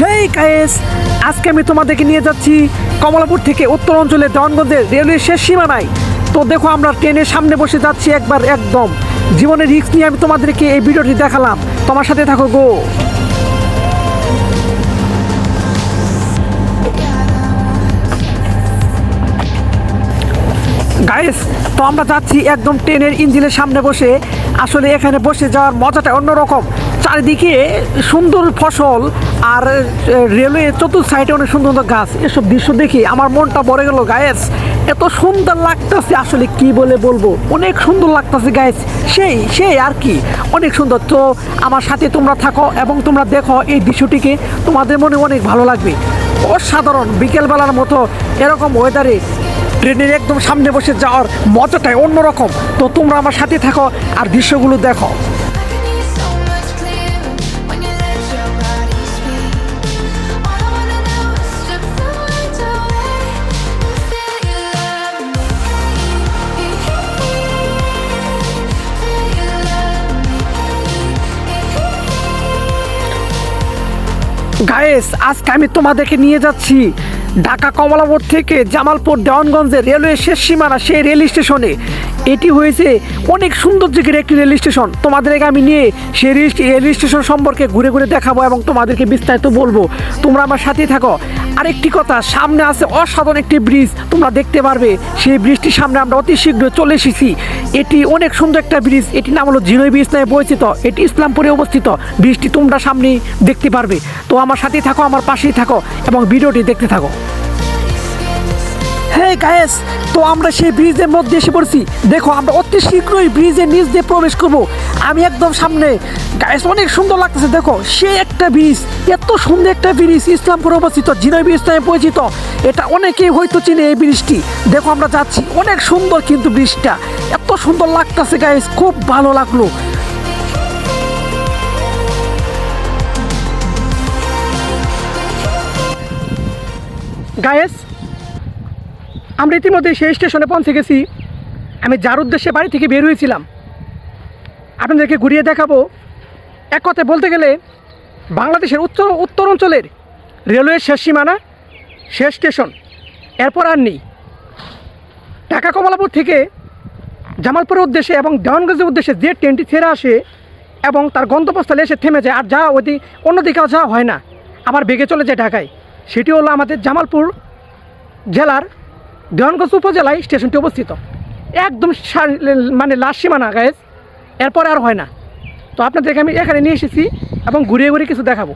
Guys আজকে আমি তোমাদেরকে নিয়ে যাচ্ছি কমলাপুর থেকে উত্তর অঞ্চলে দেওয়ানগঞ্জের রেলওয়ে শেষ সীমানায়। তো দেখো আমরা ট্রেনের সামনে বসে যাচ্ছি একবার একদম। জীবনের রিস্ক নিয়ে আমি তোমাদেরকে এই ভিডিওটি দেখালাম। তোমার সাথে থাকো গো। গাইস তো আমরা যাচ্ছি একদম ট্রেনের ইঞ্জিনের সামনে বসে। আসলে এখানে বসে যাওয়ার মজাটা অন্যরকম। চারিদিকে সুন্দর ফসল আর রেলওয়ে চতুর্থ সাইডে অনেক সুন্দর সুন্দর গাছ। এসব দৃশ্য দেখি আমার মনটা ভরে গেল গায়েস এত সুন্দর লাগতেছে, আসলে কি বলে বলব? অনেক সুন্দর লাগতেছে গায়েস সেই সেই আর কি। অনেক সুন্দর। তো আমার সাথে তোমরা থাকো এবং তোমরা দেখো এই দৃশ্যটিকে। তোমাদের মনে অনেক ভালো লাগবে। অসাধারণ, বিকেলবেলার মতো এরকম ওয়েদারে ট্রেনের একদম সামনে বসে যাওয়ার মজাটাই অন্যরকম। তো তোমরা আমার সাথে থাকো আর দৃশ্যগুলো দেখো। গায়েস, আজকে আমি তোমাদেরকে নিয়ে যাচ্ছি ঢাকা কমলাপুর থেকে জামালপুর দেওয়ানগঞ্জের রেলওয়ে শেষ সীমানা, সেই রেল স্টেশনে। এটি হয়েছে অনেক সুন্দর দিকের একটি রেল স্টেশন। তোমাদেরকে আমি নিয়ে সেই রেল- স্টেশন সম্পর্কে ঘুরে ঘুরে দেখাবো এবং তোমাদেরকে বিস্তারিত বলব। তোমরা আমার সাথেই থাকো। আরেকটি কথা, সামনে আছে অসাধারণ একটি ব্রিজ তোমরা দেখতে পারবে, সেই ব্রিজটির সামনে আমরা অতি শীঘ্র চলে এসেছি। এটি অনেক সুন্দর একটা ব্রিজ এটি নাম হলো জিরোই ব্রিজ নামে পরিচিত। এটি ইসলামপুরে অবস্থিত। ব্রিজটি তোমরা সামনে দেখতে পারবে। তো আমার সাথেই থাকো, আমার পাশেই থাকো এবং ভিডিওটি দেখতে থাকো। হ্যাঁ গায়েস তো আমরা সেই ব্রিজের মধ্যে এসে পড়ছি। দেখো, আমরা অতি শীঘ্রই ব্রিজের নিচ দিয়ে প্রবেশ করব। আমি একদম সামনে। গায়েস অনেক সুন্দর লাগতেছে, দেখো, সে একটা ব্রিজ, এত সুন্দর একটা ব্রিজ ইসলামপুর অবস্থিত জিনয় ব্রিজ নামে পরিচিত। এটা অনেকেই হয়তো চিনে এই ব্রিজটি। দেখো, আমরা যাচ্ছি, অনেক সুন্দর কিন্তু ব্রিজটা। এত সুন্দর লাগতেছে গায়েস খুব ভালো লাগল। গায়েস আমরা ইতিমধ্যে সেই স্টেশনে পৌঁছে গেছি। আমি যার উদ্দেশ্যে বাড়ি থেকে বের হয়েছিলাম। আপনাদেরকে ঘুরিয়ে দেখাবো। এক কথায় বলতে গেলে, বাংলাদেশের উত্তর উত্তর অঞ্চলের রেলওয়ের শেষ সীমানা, শেষ স্টেশন। এরপর আর নেই। ঢাকা কমলাপুর থেকে জামালপুরের উদ্দেশ্যে এবং দেওয়ানগঞ্জের উদ্দেশ্যে যে ট্রেনটি ছেড়ে আসে এবং তার গন্তব্যস্থলে এসে থেমে যায়, আর যা ওদি অন্যদিকে যাওয়া হয় না। আবার বেগে চলে যায় ঢাকায়। সেটি হলো আমাদের জামালপুর জেলার দেওয়ানগঞ্জ উপজেলায় স্টেশনটি অবস্থিত। একদম মানে লাশ সীমানা গায়েস এরপর আর হয় না। তো আপনাদেরকে আমি এখানে নিয়ে এসেছি এবং ঘুরিয়ে ঘুরিয়ে কিছু দেখাবো।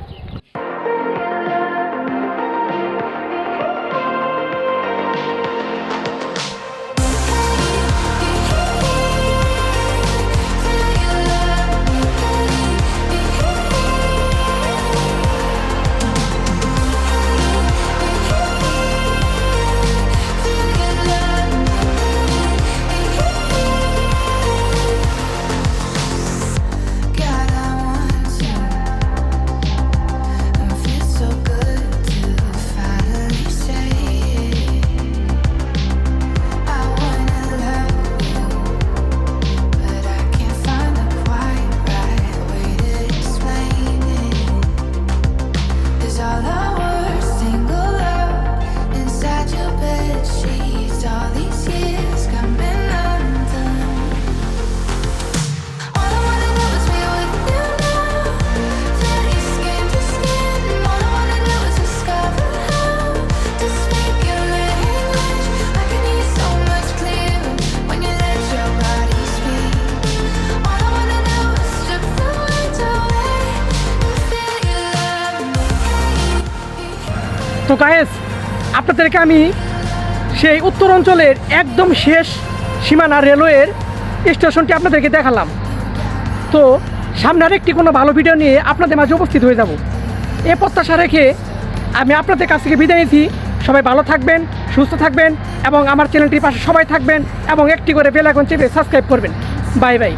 তো গায়েস আপনাদেরকে আমি সেই উত্তর অঞ্চলের একদম শেষ সীমানা রেলওয়ের স্টেশনটি আপনাদেরকে দেখালাম। তো সামনে আরেকটি কোনো ভালো ভিডিও নিয়ে আপনাদের মাঝে উপস্থিত হয়ে যাব। এ প্রত্যাশা রেখে আমি আপনাদের কাছ থেকে বিদায় নিচ্ছি সবাই ভালো থাকবেন, সুস্থ থাকবেন এবং আমার চ্যানেলটির পাশে সবাই থাকবেন এবং একটি করে বেল আইকন চেপে সাবস্ক্রাইব করবেন। Bye bye